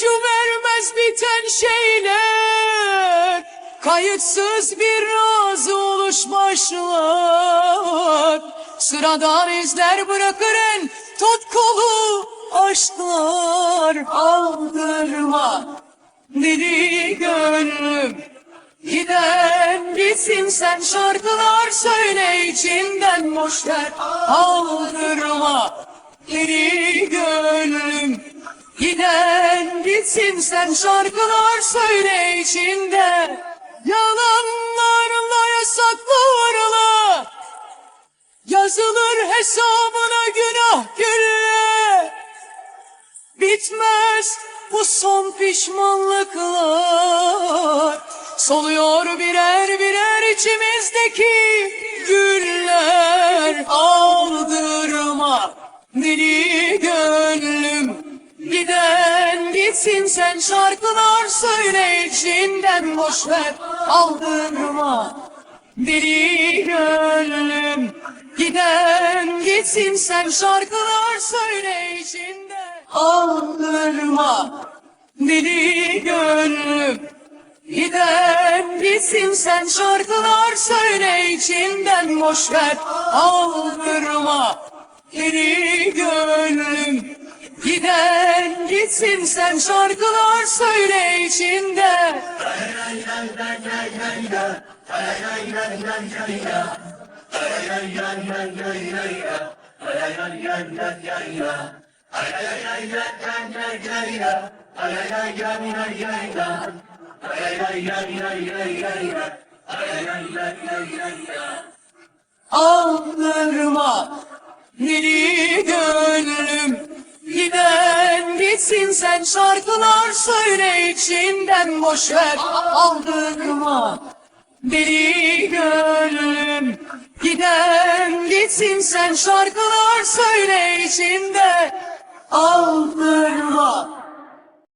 giden şeyler. Kayıtsız bir razı oluş başlar Sıradan izler bırakır en tutkulu aşklar. Aldırma deli gönlüm. Giden gitsin sen şarkılar söyle içinden boş ver. Aldırma deli Giden gitsin sen şarkılar söyle içinde. Yalanlarla yasaklarla Yazılır hesabına günah gülle. Bitmez bu son pişmanlıklar. Soluyor birer birer içimizdeki güller. Aldırma deli gitsin sen şarkılar söyle içinden boş ver Aldırma deli gönlüm Giden gitsin sen şarkılar söyle içinde Aldırma deli gönlüm Giden gitsin sen şarkılar söyle içinden boş ver Aldırma deli gönlüm Gitsin sen şarkılar söyle içinde Aldırma deli gönlüm Gitsin sen şarkılar söyle içinden boş ver Aldırma. Deli gönlüm Giden gitsin sen şarkılar söyle içinde Aldırma